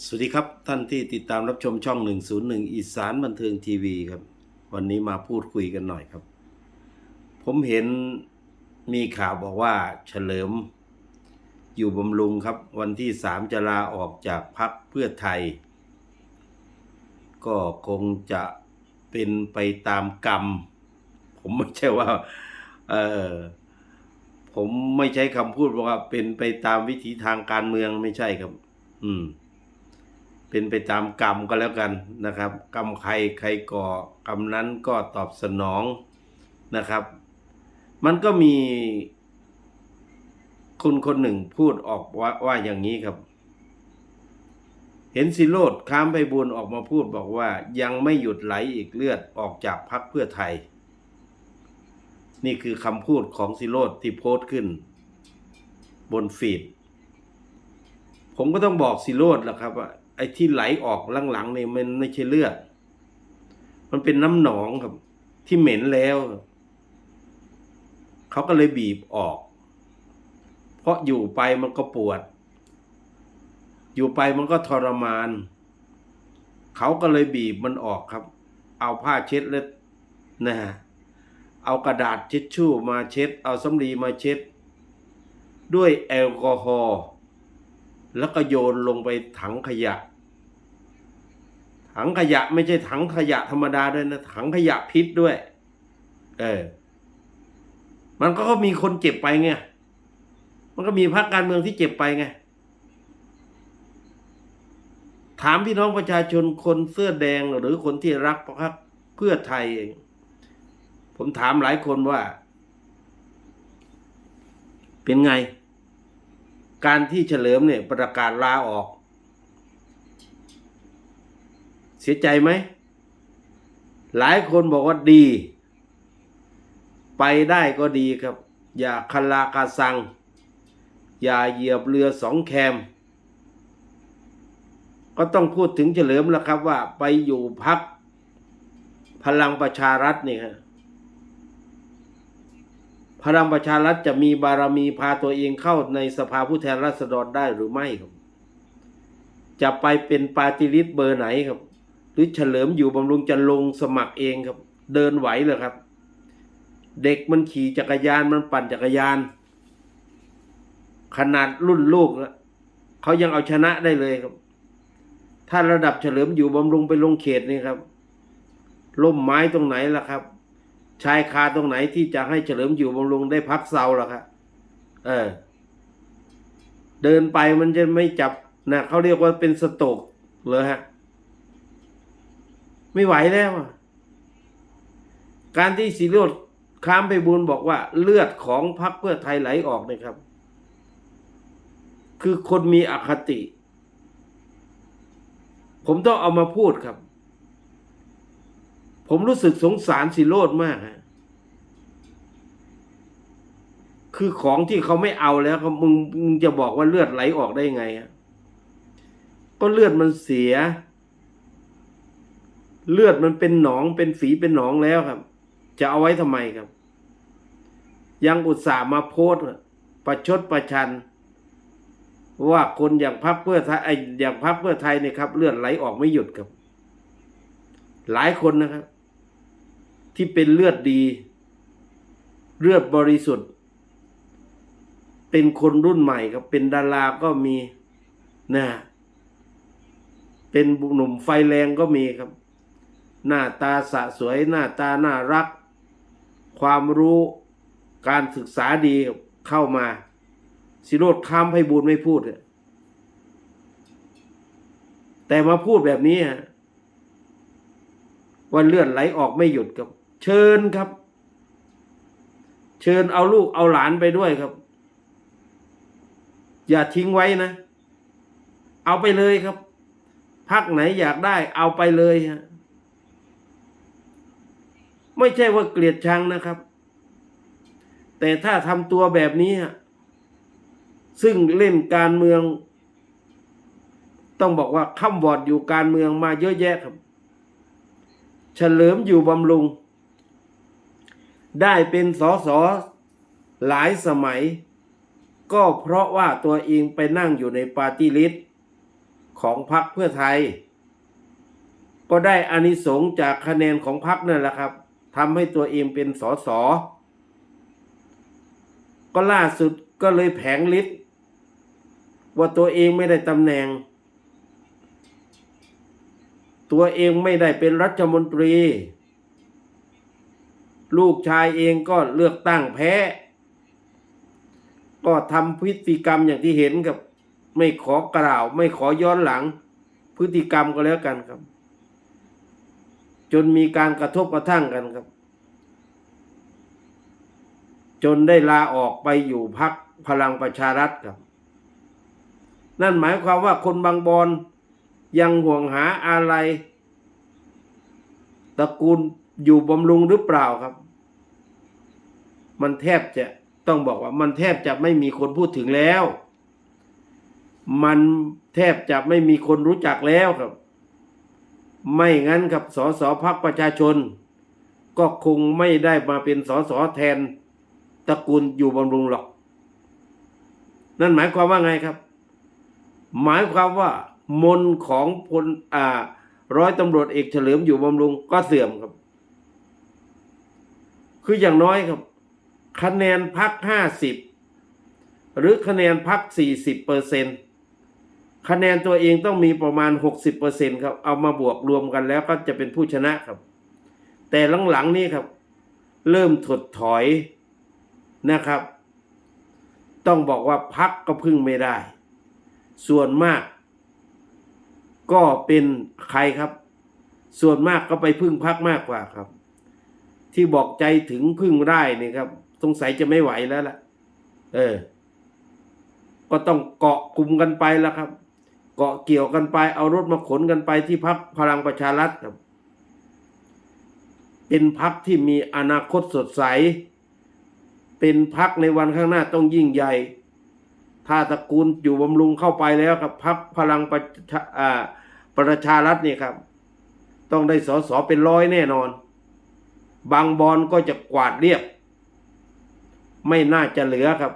สวัสดีครับท่านที่ติดตามรับชมช่อง 101 อีสานบันเทิงทีวีครับ วันนี้มาพูดคุยกันหน่อยครับ ผมเห็นมีข่าวบอกว่าเฉลิมอยู่บำรุงครับ วันที่สามจะลาออกจากพักเพื่อไทย ก็คงจะเป็นไปตามกรรม ผมไม่ใช่ว่าเออผมไม่ใช้คำพูดว่าเป็นไปตามวิถีทางการเมืองไม่ใช่ครับ อืม เป็นไปตามกรรมก็แล้วกันนะครับ กรรมใครใครก่อกรรมนั้นก็ตอบสนองนะครับ มันก็มีคนคนหนึ่งพูดออกว่าว่าอย่างนี้ครับ เห็นสิโรดค้ามไปบุญออกมาพูดบอกว่ายังไม่หยุดไหลอีกเลือดออกจากพักเพื่อไทย นี่คือคำพูดของสิโรดที่โพสต์ขึ้น บนฟีด ผมก็ต้องบอกสิโรดแหละครับว่า ไอ้ที่ไหลออกหลังๆเนี่ยมันไม่ใช่เลือด มันเป็นน้ำหนองครับ ที่เหม็นแล้ว เขาก็เลยบีบออก เพราะอยู่ไปมันก็ปวด อยู่ไปมันก็ทรมาน เขาก็เลยบีบมันออกครับ เอาผ้าเช็ดเล็ดนะฮะเอากระดาษเช็ดชู่มาเช็ด เอาสำลีมาเช็ด ด้วยแอลกอฮอล์ แล้วก็โยนลงไปถังขยะ ถังขยะไม่ใช่ถังขยะธรรมดาด้วยนะ ถังขยะพิษด้วย เออ มันก็มีคนเจ็บไปไง มันก็มีพรรคการเมืองที่เจ็บไปไง ถามพี่น้องประชาชนคนเสื้อแดงหรือคนที่รักพรรคเพื่อไทยเองผมถามหลายคนว่า เป็นไง การที่เฉลิมเนี่ยประกาศลาออก เสียใจไหม หลายคนบอกว่าดี ไปได้ก็ดีครับ อย่าคลากาสัง อย่าเหยียบเรือสองแคม ก็ต้องพูดถึงเฉลิมแล้วครับว่าไปอยู่พักพลังประชารัฐนี่ฮะ พลังประชารัฐจะมีบารมีพาตัวเองเข้าในสภาผู้แทนราษฎรได้หรือไม่ครับ จะไปเป็นปาติลิสเบอร์ไหนครับ หรือเฉลิมอยู่บำรุงจะลงสมัครเองครับ เดินไหวเหรอครับ เด็กมันขี่จักรยานมันปั่นจักรยาน ขนาดรุ่นลูกนะเขายังเอาชนะได้เลยครับ ถ้าระดับเฉลิมอยู่บำรุงไปลงเขตนี่ครับล่มไม้ตรงไหนล่ะครับ ชายคาตรงไหนที่จะให้เฉลิมอยู่บำรุงได้พักเซาล่ะครับเออ เดินไปมันจะไม่จับนะเขาเรียกว่าเป็นสโตกเลยฮะ ไม่ไหวแล้ว การที่สีโรดค้ามไปบุญบอกว่าเลือดของพรรคเพื่อไทยไหลออกนะครับ คือคนมีอคติ ผมต้องเอามาพูดครับ ผมรู้สึกสงสารสิโรดมากฮะคือของที่เขาไม่เอาแล้วเขามึงมึงจะบอกว่าเลือดไหลออกได้ไงฮะก็เลือดมันเสีย เลือดมันเป็นหนองเป็นฝีเป็นหนองแล้วครับ จะเอาไว้ทำไมครับ ยังอุตส่าห์มาโพสต์ประชดประชัน ว่าคนอย่างพรรคเพื่อไทยอย่างพรรคเพื่อไทยเนี่ยครับ เลือดไหลออกไม่หยุดครับ หลายคนนะครับ ที่เป็นเลือดดี เลือดบริสุทธิ์ เป็นคนรุ่นใหม่ครับเป็นดาราก็มีนะเป็นหนุ่มไฟแรงก็มีครับ หน้าตาสะสวยหน้าตาน่ารัก ความรู้การศึกษาดีเข้ามาสิโรดข้ามให้บูญไม่พูดแต่มาพูดแบบนี้ว่าเลือดไหลออกไม่หยุดครับ เชิญครับ เชิญเอาลูกเอาหลานไปด้วยครับ อย่าทิ้งไว้นะ เอาไปเลยครับพักไหนอยากได้เอาไปเลยฮะไม่ใช่ว่าเกลียดชังนะครับ แต่ถ้าทำตัวแบบนี้ฮะซึ่งเล่นการเมือง ต้องบอกว่าข้ามวอดอยู่การเมืองมาเยอะแยะครับ เฉลิมอยู่บำรุง ได้เป็นสสหลายสมัย ก็เพราะว่าตัวเองไปนั่งอยู่ในปาร์ตี้ลิสต์ของพรรคเพื่อไทย ก็ได้อานิสงส์จากคะแนนของพรรคนั่นแหละครับทำให้ตัวเองเป็นสสก็ล่าสุดก็เลยแผงฤทธิ์ว่าตัวเองไม่ได้ตำแหน่ง ตัวเองไม่ได้เป็นรัฐมนตรี ลูกชายเองก็เลือกตั้งแพ้ ก็ทำพฤติกรรมอย่างที่เห็นกับ ไม่ขอกล่าว ไม่ขอย้อนหลัง พฤติกรรมก็แล้วกันครับ จนมีการกระทบกระทั่งกันครับ จนได้ลาออกไปอยู่พักพลังประชารัฐครับ นั่นหมายความว่าคนบางบอนยังห่วงหาอะไรตระกูลอยู่บำรุงหรือเปล่าครับ มันแทบจะต้องบอกว่ามันแทบจะไม่มีคนพูดถึงแล้ว มันแทบจะไม่มีคนรู้จักแล้วครับ ไม่งั้นครับสสพักประชาชน ก็คงไม่ได้มาเป็นสสแทนตระกูลอยู่บำรุงหรอก นั่นหมายความว่าไงครับ หมายความว่ามนของพลอ่าร้อยตำรวจเอกเฉลิมอยู่บำรุงก็เสื่อมครับ คืออย่างน้อยครับ คะแนนพักห้าสิบหรือคะแนนพักสี่สิบเปอร์เซ็นคะแนนตัวเองต้องมีประมาณหกสิบเปอร์เซ็นครับ เอามาบวกรวมกันแล้วก็จะเป็นผู้ชนะครับ แต่หลังๆนี้ครับ เริ่มถดถอยนะครับ ต้องบอกว่าพักก็พึ่งไม่ได้ ส่วนมาก ก็เป็นใครครับ ส่วนมากก็ไปพึ่งพักมากกว่าครับ ที่บอกใจถึงพึ่งได้นี่ครับ สงสัยจะไม่ไหวแล้วล่ะ เออ ก็ต้องเกาะกลุ่มกันไปแล้วครับ เกาะเกี่ยวกันไป เอารถมาขนกันไปที่พักพลังประชารัฐครับ เป็นพักที่มีอนาคตสดใส เป็นพักในวันข้างหน้าต้องยิ่งใหญ่ ถ้าตระกูลอยู่บำรุงเข้าไปแล้วครับพักพลังประชาประชารัฐนี่ครับ ต้องได้สอสอเป็นร้อยแน่นอน บางบอนก็จะกวาดเรียบ ไม่น่าจะเหลือครับ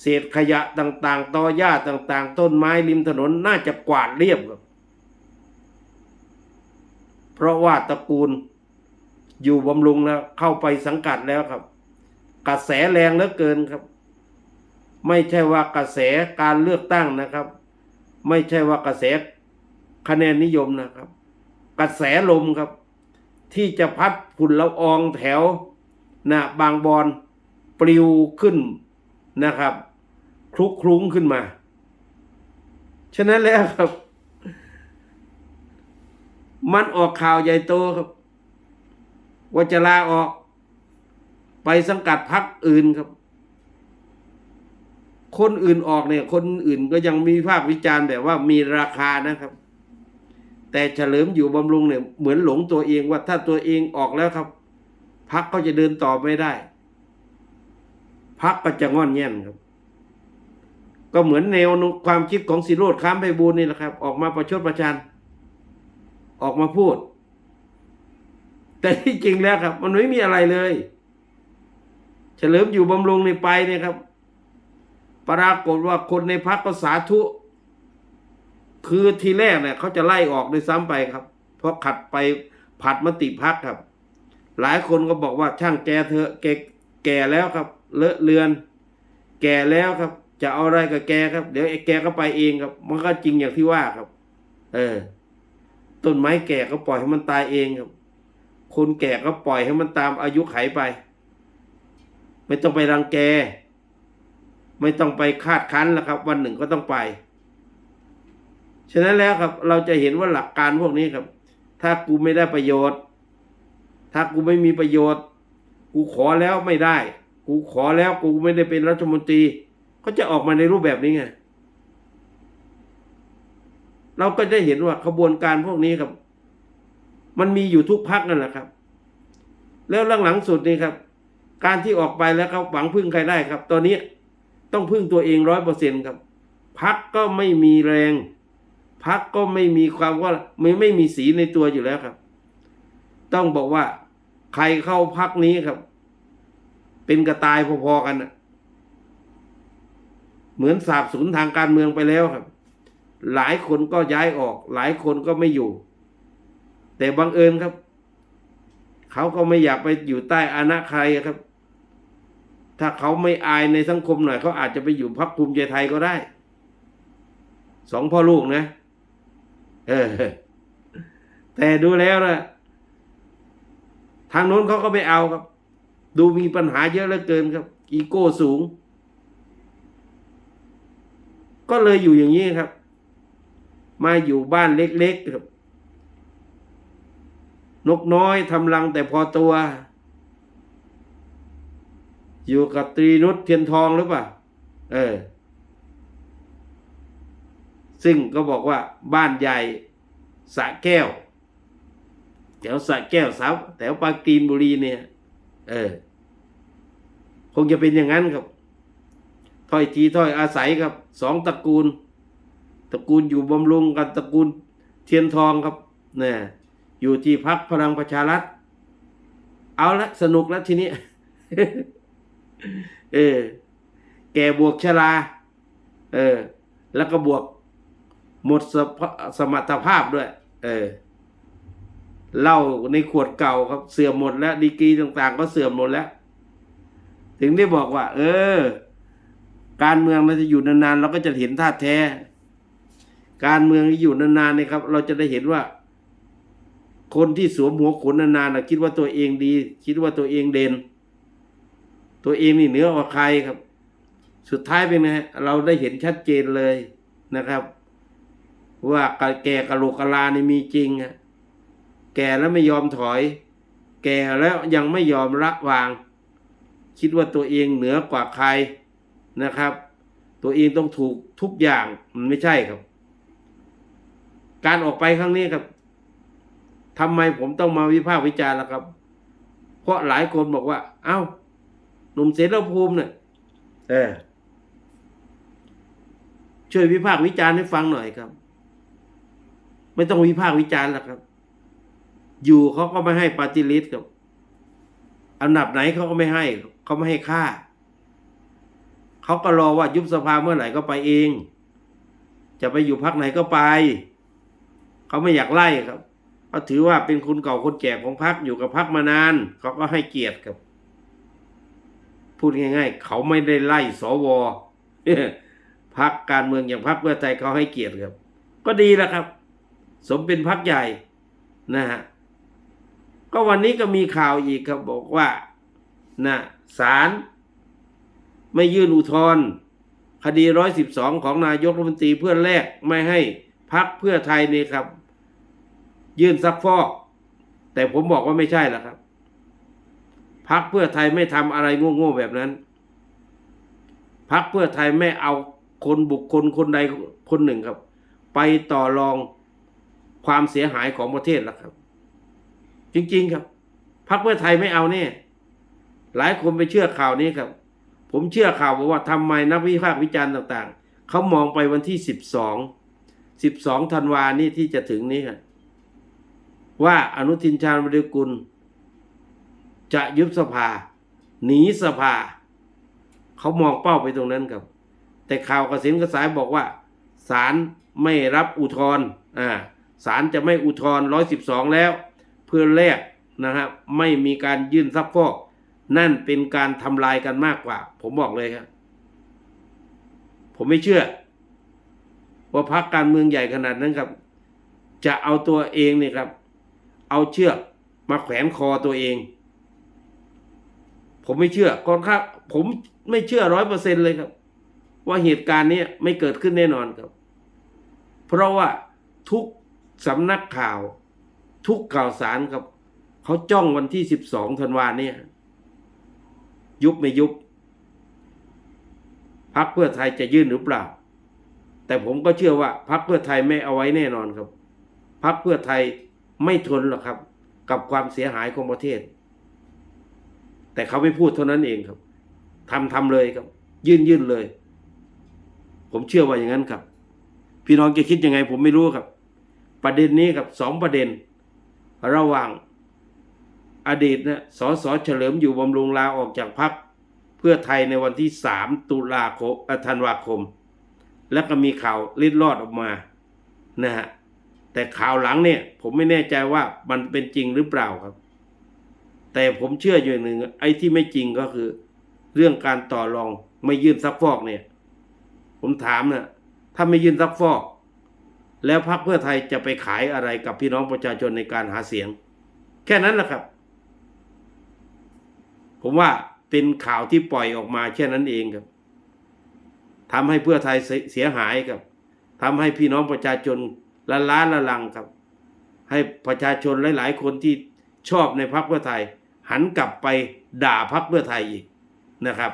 เศษขยะต่างๆตอหญ้าต่าง ๆ ต้นไม้ริมถนนน่าจะกวาดเรียบครับ เพราะว่าตระกูลอยู่บำรุงแล้วเข้าไปสังกัดแล้วครับ กระแสแรงเหลือเกินครับ ไม่ใช่ว่ากระแสการเลือกตั้งนะครับ ไม่ใช่ว่ากระแสคะแนนนิยมนะครับ กระแสลมครับ ที่จะพัดฝุ่นละอองแถว นะบางบอนปลิวขึ้นนะครับคลุกคลุ้งขึ้นมา ฉะนั้นแล้วครับ มันออกข่าวใหญ่โตครับ ว่าจะลาออก ไปสังกัดพักอื่นครับ คนอื่นออกเนี่ย คนอื่นก็ยังมีภาควิจารณ์แบบว่ามีราคานะครับ แต่เฉลิมอยู่บำรุงเนี่ยเหมือนหลงตัวเองว่าถ้าตัวเองออกแล้วครับ พักก็จะเดินต่อไม่ได้พักก็จะงอนแง่นครับ ก็เหมือนแนวความคิดของสิโรดค้ามไปบูลนี่แหละครับ ออกมาประชดประชันออกมาพูด แต่ที่จริงแล้วครับ มันไม่มีอะไรเลย เฉลิมอยู่บำรุงในไปเนี่ยครับ ปรากฏว่าคนในพักก็สาธุ คือทีแรกเนี่ยเขาจะไล่ออกด้วยซ้ำไปครับ เพราะขัดไปผัดมติพักครับ หลายคนก็บอกว่าช่างแกเถอะแกแก่แล้วครับ เลอะเลือน แก่แล้วครับ จะเอาอะไรกับแกครับ เดี๋ยวไอ้แกก็ไปเองครับ มันก็จริงอย่างที่ว่าครับ เออ ต้นไม้แก่ก็ปล่อยให้มันตายเองครับ คนแก่ก็ปล่อยให้มันตามอายุไขไป ไม่ต้องไปรังแก ไม่ต้องไปคาดคั้นแล้วครับ วันหนึ่งก็ต้องไป ฉะนั้นแล้วครับ เราจะเห็นว่าหลักการพวกนี้ครับ ถ้ากูไม่ได้ประโยชน์ ถ้ากูไม่มีประโยชน์ กูขอแล้วไม่ได้ กูขอแล้วกูไม่ได้เป็นรัฐมนตรีก็จะออกมาในรูปแบบนี้ไง เราก็ได้เห็นว่าขบวนการพวกนี้ครับ มันมีอยู่ทุกพักนั่นแหละครับ แล้วหลังๆสุดนี่ครับ การที่ออกไปแล้วครับหวังพึ่งใครได้ครับ ตอนนี้ต้องพึ่งตัวเองร้อยเปอร์เซ็นครับพักก็ไม่มีแรงพักก็ไม่มีความว่าไม่ไม่มีสีในตัวอยู่แล้วครับ ต้องบอกว่า ใครเข้าพักนี้ครับ เป็นกระตายพอๆกันนะเหมือนสาบสูญทางการเมืองไปแล้วครับ หลายคนก็ย้ายออก หลายคนก็ไม่อยู่ แต่บังเอิญครับ เขาก็ไม่อยากไปอยู่ใต้อาณาใครครับ ถ้าเขาไม่อายในสังคมหน่อยเขาอาจจะไปอยู่พักภูมิใจไทยก็ได้สองพ่อลูกนะ เออ แต่ดูแล้วนะ ทางโน้นเขาก็ไม่เอาครับ ดูมีปัญหาเยอะเหลือเกินครับ อีโก้สูง ก็เลยอยู่อย่างนี้ครับ มาอยู่บ้านเล็กๆครับ นกน้อยทำรังแต่พอตัว อยู่กับตรีนุชเทียนทองหรือเปล่าเออ ซึ่งก็บอกว่าบ้านใหญ่สะแก้ว แถวสะแก้วสาวแถวปาจีนบุรีเนี่ย เออ คงจะเป็นอย่างนั้นครับถ้อยทีถ้อยอาศัยครับสองตระกูล ตระกูลอยู่บำรุงกับตระกูลเทียนทองครับเนี่ยอยู่ที่พักพลังประชารัฐ เอาละสนุกแล้วทีนี้ เออ แก่บวกชรา เออ แล้วก็บวกหมดสสมรรถภาพด้วย เออ เหล้าในขวดเก่าครับเสื่อมหมดแล้วดีกรีต่างๆ ก็เสื่อมหมดแล้ว ถึงได้บอกว่า เออ การเมืองมันจะอยู่นานๆเราก็จะเห็นท่าแท้ การเมืองที่อยู่นานๆนี่ครับ เราจะได้เห็นว่า คนที่สวมหัวขนนานๆนะคิดว่าตัวเองดี คิดว่าตัวเองเด่น ตัวเองนี่เหนือกว่าใครครับ สุดท้ายเป็นไงเราได้เห็นชัดเจนเลยนะครับ ว่าแก่กะโหลกกะลานี่มีจริงอะ แก่แล้วไม่ยอมถอย แก่แล้วยังไม่ยอมละวาง คิดว่าตัวเองเหนือกว่าใครนะครับ ตัวเองต้องถูกทุกอย่างมันไม่ใช่ครับ การออกไปครั้งนี้ครับทำไมผมต้องมาวิพากษ์วิจารณ์ล่ะครับ เพราะหลายคนบอกว่า เอ้า หนุ่มเสรีภูมิเนี่ยเออช่วยวิพากษ์วิจารณ์ให้ฟังหน่อยครับ ไม่ต้องวิพากษ์วิจารณ์หรอกครับ อยู่เขาก็ไม่ให้ปฏิริษีครับ อันดับไหนเขาก็ไม่ให้ เขาไม่ให้ค่า เขาก็รอว่ายุบสภาเมื่อไหร่ก็ไปเอง จะไปอยู่พักไหนก็ไป เขาไม่อยากไล่ครับเขาถือว่าเป็นคนเก่าคนแก่ของพักอยู่กับพักมานาน เขาก็ให้เกียรติครับ พูดง่าย ๆ เขาไม่ได้ไล่สวพักการเมืองอย่างพักเพื่อไทยเขาให้เกียรติครับ ก็ดีแล้วครับ สมเป็นพักใหญ่นะฮะ ก็วันนี้ก็มีข่าวอีกครับบอกว่านะศาลไม่ยื่นอุทธรณ์คดีร้อยสิบสองของนายกรัฐมนตรีเพื่อแลกไม่ให้พักเพื่อไทยนี่ครับ ยื่นซักฟอก แต่ผมบอกว่าไม่ใช่ละครับ พักเพื่อไทยไม่ทำอะไรโง่ๆแบบนั้น พักเพื่อไทยไม่เอาคนบุคคลคนใดคนหนึ่งครับ ไปต่อรองความเสียหายของประเทศละครับ จริง ๆ ครับพักเพื่อไทยไม่เอาแน่หลายคนไปเชื่อข่าวนี้ครับ ผมเชื่อข่าวบอกว่าทำไมนักวิพากษ์วิจารณ์ต่างๆ เขามองไปวันที่สิบสองสิบสองธันวานี่ที่จะถึงนี้ครับว่าอนุทินชาญวิริกุล จะยุบสภา หนีสภา เขามองเป้าไปตรงนั้นครับ แต่ข่าวกระสินกระสายบอกว่าศาลไม่รับอุทธรณ์อ่าศาลจะไม่อุทธรณ์ร้อยสิบสองแล้ว เพื่อแลกนะครับไม่มีการยื่นซักฟอกนั่นเป็นการทำลายกันมากกว่า ผมบอกเลยครับผมไม่เชื่อ ว่าพรรคการเมืองใหญ่ขนาดนั้นครับ จะเอาตัวเองเนี่ยครับ เอาเชือกมาแขวนคอตัวเอง ผมไม่เชื่อก่อนครับผมไม่เชื่อร้อยเปอร์เซ็นเลยครับ ว่าเหตุการณ์นี้ไม่เกิดขึ้นแน่นอนครับ เพราะว่าทุกสำนักข่าว ทุกข่าวสารครับเขาจ้องวันที่สิบสองธันวาเนี่ย ยุบไม่ยุบพักเพื่อไทยจะยื่นหรือเปล่า แต่ผมก็เชื่อว่าพักเพื่อไทยไม่เอาไว้แน่นอนครับพักเพื่อไทยไม่ทนหรอกครับ กับความเสียหายของประเทศ แต่เขาไม่พูดเท่านั้นเองครับทำทำเลยครับ ยื่นยื่นเลย ผมเชื่อว่าอย่างนั้นครับ พี่น้องจะคิดยังไงผมไม่รู้ครับ ประเด็นนี้ครับสองประเด็น ระหว่างอดีตนะสสเฉลิมอยู่บำรุงลาออกจากพักเพื่อไทยในวันที่สามตุลาคมธันวาคม แล้วก็มีข่าวลิดลอดออกมานะฮะแต่ข่าวหลังเนี่ย ผมไม่แน่ใจว่ามันเป็นจริงหรือเปล่าครับ แต่ผมเชื่ออยู่างหนึ่งไอ้ที่ไม่จริงก็คือ เรื่องการต่อรองไม่ยื่นซักฟอกเนี่ย ผมถามนะถ้าไม่ยื่นซักฟอก แล้วพรรคเพื่อไทยจะไปขายอะไรกับพี่น้องประชาชนในการหาเสียง แค่นั้นแหละครับ ผมว่าเป็นข่าวที่ปล่อยออกมาแค่นั้นเองครับทำให้เพื่อไทยเสเสียหายครับทำให้พี่น้องประชาชนละล้านละลังครับ ให้ประชาชนหลาย ๆ คนที่ชอบในพรรคเพื่อไทย หันกลับไปด่าพรรคเพื่อไทยอีกนะครับ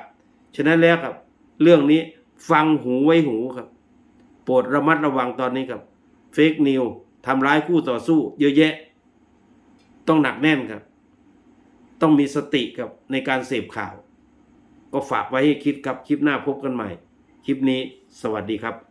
ฉะนั้นแล้วครับ เรื่องนี้ฟังหูไว้หูครับ โปรดระมัดระวังตอนนี้ครับ เฟกนิวทำร้ายคู่ต่อสู้ เยอะแยะ ต้องหนักแน่นครับ ต้องมีสติครับในการเสพข่าว ก็ฝากไว้ให้คิดครับ คลิปหน้าพบกันใหม่ คลิปนี้สวัสดีครับ